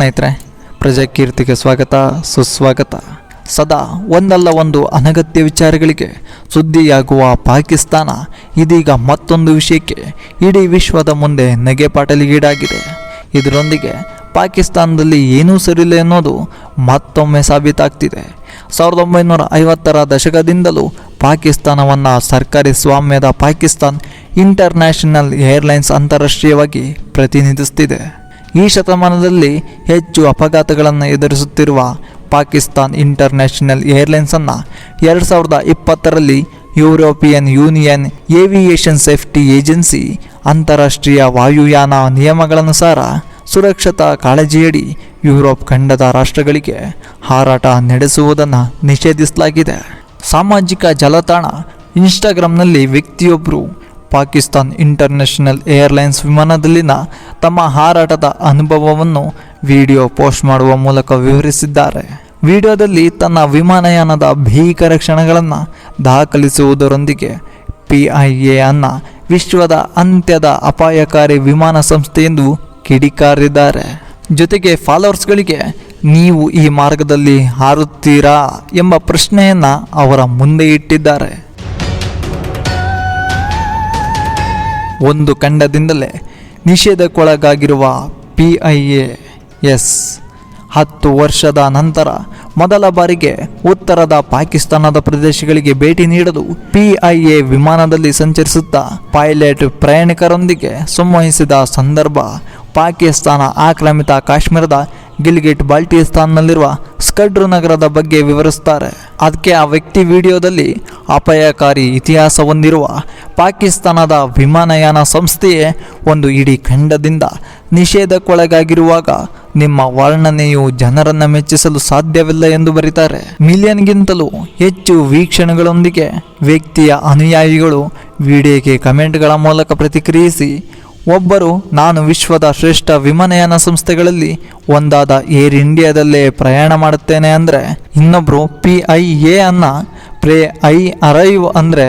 ಸ್ನೇಹಿತರೆ ಪ್ರಜಾಕೀರ್ತಿಗೆ ಸ್ವಾಗತ, ಸುಸ್ವಾಗತ. ಸದಾ ಒಂದಲ್ಲ ಒಂದು ಅನಗತ್ಯ ವಿಚಾರಗಳಿಗೆ ಸುದ್ದಿಯಾಗುವ ಪಾಕಿಸ್ತಾನ ಇದೀಗ ಮತ್ತೊಂದು ವಿಷಯಕ್ಕೆ ಇಡೀ ವಿಶ್ವದ ಮುಂದೆ ನಗೆಪಾಟಲಿಗೀಡಾಗಿದೆ ಇದರೊಂದಿಗೆ ಪಾಕಿಸ್ತಾನದಲ್ಲಿ ಏನೂ ಸರಿಯಿಲ್ಲ ಅನ್ನೋದು ಮತ್ತೊಮ್ಮೆ ಸಾಬೀತಾಗ್ತಿದೆ. ಸಾವಿರದ ಒಂಬೈನೂರ ಐವತ್ತರ ದಶಕದಿಂದಲೂ ಪಾಕಿಸ್ತಾನವನ್ನು ಸರ್ಕಾರಿ ಸ್ವಾಮ್ಯದ ಪಾಕಿಸ್ತಾನ್ ಇಂಟರ್ನ್ಯಾಷನಲ್ ಏರ್ಲೈನ್ಸ್ ಅಂತಾರಾಷ್ಟ್ರೀಯವಾಗಿ ಪ್ರತಿನಿಧಿಸುತ್ತಿದೆ ಈ ಶತಮಾನದಲ್ಲಿ ಹೆಚ್ಚು ಅಪಘಾತಗಳನ್ನು ಎದುರಿಸುತ್ತಿರುವ ಪಾಕಿಸ್ತಾನ್ ಇಂಟರ್ನ್ಯಾಷನಲ್ ಏರ್ಲೈನ್ಸನ್ನು ಎರಡು ಸಾವಿರದ ಇಪ್ಪತ್ತರಲ್ಲಿ European Union aviation safety agency ಅಂತಾರಾಷ್ಟ್ರೀಯ ವಾಯುಯಾನ ನಿಯಮಗಳನುಸಾರ ಸುರಕ್ಷತಾ ಕಾಳಜಿಯಡಿ ಯುರೋಪ್ ಖಂಡದ ರಾಷ್ಟ್ರಗಳಿಗೆ ಹಾರಾಟ ನಡೆಸುವುದನ್ನು ನಿಷೇಧಿಸಲಾಗಿದೆ. ಸಾಮಾಜಿಕ ಜಾಲತಾಣ ಇನ್ಸ್ಟಾಗ್ರಾಮ್ನಲ್ಲಿ ವ್ಯಕ್ತಿಯೊಬ್ಬರು ಪಾಕಿಸ್ತಾನ್ ಇಂಟರ್ನ್ಯಾಷನಲ್ ಏರ್ಲೈನ್ಸ್ ವಿಮಾನದಲ್ಲಿನ ತಮ್ಮ ಹಾರಾಟದ ಅನುಭವವನ್ನು ವಿಡಿಯೋ ಪೋಸ್ಟ್ ಮಾಡುವ ಮೂಲಕ ವಿವರಿಸಿದ್ದಾರೆ. ವಿಡಿಯೋದಲ್ಲಿ ತನ್ನ ವಿಮಾನಯಾನದ ಭೀಕರ ಕ್ಷಣಗಳನ್ನು ದಾಖಲಿಸುವುದರೊಂದಿಗೆ ಪಿ ಐ ಎ ಅನ್ನ ವಿಶ್ವದ ಅಂತ್ಯದ ಅಪಾಯಕಾರಿ ವಿಮಾನ ಸಂಸ್ಥೆ ಎಂದು ಕಿಡಿಕಾರಿದ್ದಾರೆ. ಜೊತೆಗೆ ಫಾಲೋವರ್ಸ್ಗಳಿಗೆ ನೀವು ಈ ಮಾರ್ಗದಲ್ಲಿ ಹಾರುತ್ತೀರಾ ಎಂಬ ಪ್ರಶ್ನೆಯನ್ನು ಅವರ ಮುಂದೆ ಇಟ್ಟಿದ್ದಾರೆ. ಒಂದು ಖಂಡದಿಂದಲೇ ನಿಷೇಧಕ್ಕೊಳಗಾಗಿರುವ ಪಿ ಐ ಎ ಎಸ್ ಹತ್ತು ವರ್ಷದ ನಂತರ ಮೊದಲ ಬಾರಿಗೆ ಉತ್ತರದ ಪಾಕಿಸ್ತಾನದ ಪ್ರದೇಶಗಳಿಗೆ ಭೇಟಿ ನೀಡಲು ಪಿ ಐ ಎ ವಿಮಾನದಲ್ಲಿ ಸಂಚರಿಸುತ್ತಾ ಪೈಲಟ್ ಪ್ರಯಾಣಿಕರೊಂದಿಗೆ ಸಂವಹಿಸಿದ ಸಂದರ್ಭ ಪಾಕಿಸ್ತಾನ ಆಕ್ರಮಿತ ಕಾಶ್ಮೀರದ ಗಿಲ್ಗಿಟ್ ಬಾಲ್ಟಿಸ್ತಾನ್ನಲ್ಲಿರುವ ಸ್ಕಡ್ರು ನಗರದ ಬಗ್ಗೆ ವಿವರಿಸ್ತಾರೆ ಅದಕ್ಕೆ ಆ ವ್ಯಕ್ತಿ ವಿಡಿಯೋದಲ್ಲಿ ಅಪಾಯಕಾರಿ ಇತಿಹಾಸ ಹೊಂದಿರುವ ಪಾಕಿಸ್ತಾನದ ವಿಮಾನಯಾನ ಸಂಸ್ಥೆಯೇ ಒಂದು ಇಡೀ ಖಂಡದಿಂದ ನಿಷೇಧಕ್ಕೊಳಗಾಗಿರುವಾಗ ನಿಮ್ಮ ವರ್ಣನೆಯು ಜನರನ್ನು ಮೆಚ್ಚಿಸಲು ಸಾಧ್ಯವಿಲ್ಲ ಎಂದು ಬರೀತಾರೆ. ಮಿಲಿಯನ್ಗಿಂತಲೂ ಹೆಚ್ಚು ವೀಕ್ಷಣೆಗಳೊಂದಿಗೆ ವ್ಯಕ್ತಿಯ ಅನುಯಾಯಿಗಳು ವಿಡಿಯೋಗೆ ಕಮೆಂಟ್ಗಳ ಮೂಲಕ ಪ್ರತಿಕ್ರಿಯಿಸಿ, ಒಬ್ಬರು ನಾನು ವಿಶ್ವದ ಶ್ರೇಷ್ಠ ವಿಮಾನಯಾನ ಸಂಸ್ಥೆಗಳಲ್ಲಿ ಒಂದಾದ ಏರ್ ಇಂಡಿಯಾದಲ್ಲೇ ಪ್ರಯಾಣ ಮಾಡುತ್ತೇನೆ ಅಂದರೆ ಇನ್ನೊಬ್ಬರು ಪಿ ಐ ಎ ಅನ್ನ ಪ್ರೇ, ಐ, ಅರೈವ್ ಅಂದರೆ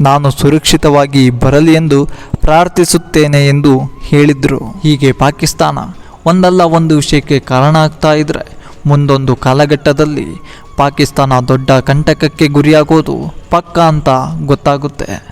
ನಾನು ಸುರಕ್ಷಿತವಾಗಿ ಬರಲಿ ಎಂದು ಪ್ರಾರ್ಥಿಸುತ್ತೇನೆ ಎಂದು ಹೇಳಿದರು. ಹೀಗೆ ಪಾಕಿಸ್ತಾನ ಒಂದಲ್ಲ ಒಂದು ವಿಷಯಕ್ಕೆ ಕಾರಣ ಆಗ್ತಾ ಇದ್ರೆ ಮುಂದೊಂದು ಕಾಲಘಟ್ಟದಲ್ಲಿ ಪಾಕಿಸ್ತಾನ ದೊಡ್ಡ ಕಂಟಕಕ್ಕೆ ಗುರಿಯಾಗೋದು ಪಕ್ಕ ಅಂತ ಗೊತ್ತಾಗುತ್ತೆ.